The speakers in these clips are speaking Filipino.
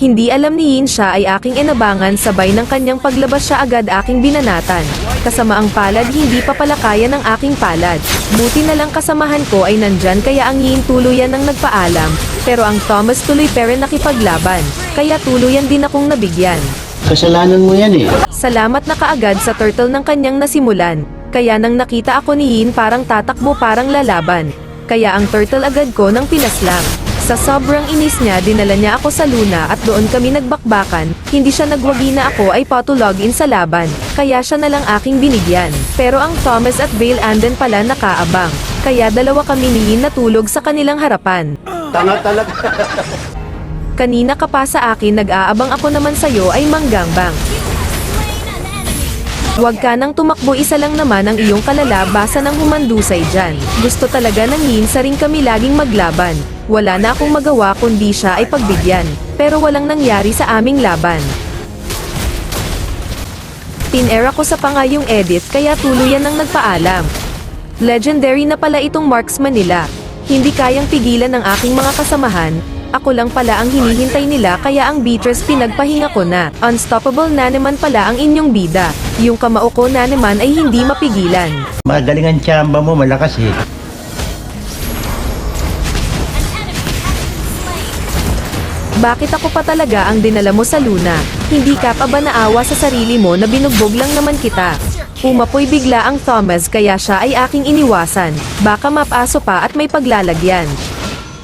Hindi alam ni Yin siya ay aking inabangan sabay ng kanyang paglabas siya agad aking binanatan. Kasama ang palad hindi pa pala kaya ng aking palad. Buti na lang kasamahan ko ay nandyan kaya ang Yin tuluyan ang nagpaalam, pero ang Thomas tuloy rin nakipaglaban, kaya tuluyan din akong nabigyan. Kasalanan mo yan eh. Salamat na kaagad sa turtle ng kanyang nasimulan, kaya nang nakita ako ni Yin parang tatakbo parang lalaban. Kaya ang turtle agad ko nang pinaslang. Sa sobrang inis niya dinala niya ako sa Luna at doon kami nagbakbakan, hindi siya nagwagi na ako ay patulogin sa laban, kaya siya na lang aking binigyan. Pero ang Thomas at Vale Anden pala nakaabang, kaya dalawa kami ni Yin natulog sa kanilang harapan. Tanga talaga. Kanina ka pa sa akin nag-aabang ako naman sa'yo ay manggangbang. Huwag ka nang tumakbo isa lang naman ang iyong kalalabasa ng humandusay dyan. Gusto talaga ng yin sa ring kami laging maglaban. Wala na akong magawa kundi siya ay pagbigyan. Pero walang nangyari sa aming laban. Tinera ko sa pangayong edit kaya tuluyan ng nagpaalam. Legendary na pala itong marksman nila. Hindi kayang pigilan ng aking mga kasamahan, ako lang pala ang hinihintay nila kaya ang Beatrice pinagpahinga ko na. Unstoppable na naman pala ang inyong bida. Yung kamao ko na naman ay hindi mapigilan. Magaling ang tsamba mo, malakas eh. Bakit ako pa talaga ang dinala mo sa Luna? Hindi ka pa ba naawa sa sarili mo na binugbog lang naman kita? Umapoy bigla ang Thomas kaya siya ay aking iniwasan. Baka mapaso pa at may paglalagyan.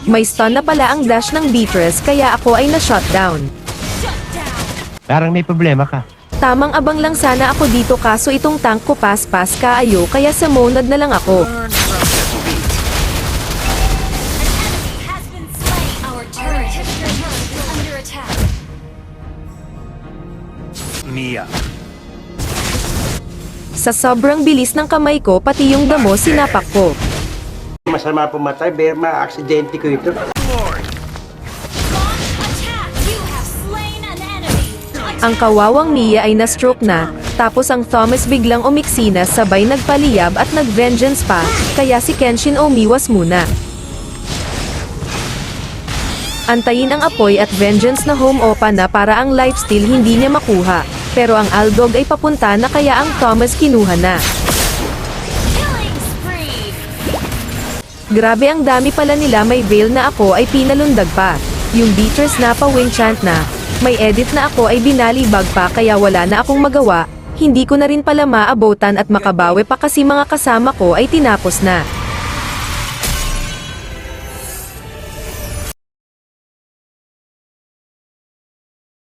May stun na pala ang dash ng Beatrice kaya ako ay na-shutdown. Parang may problema ka. Tamang abang lang sana ako dito kaso itong tank ko pas-pas kaayo kaya sa monad na lang ako. Mia. Sa sobrang bilis ng kamay ko pati yung damo sinapak ko. Masama pumatay, berma, aksidente ko ito. Ang kawawang Mia ay na-stroke na, tapos ang Thomas biglang umiksina sabay nagpaliyab at nag-vengeance pa, kaya si Kenshin umiwas muna. Antayin ang apoy at vengeance na home opa na para ang lifesteal hindi niya makuha, pero ang Aldog ay papunta na kaya ang Thomas kinuha na. Grabe ang dami pala nila may veil na ako ay pinalundag pa. Yung Beatrice na pa wing chant na, may edit na ako ay binalibag pa kaya wala na akong magawa, hindi ko na rin pala maabotan at makabawi pa kasi mga kasama ko ay tinapos na.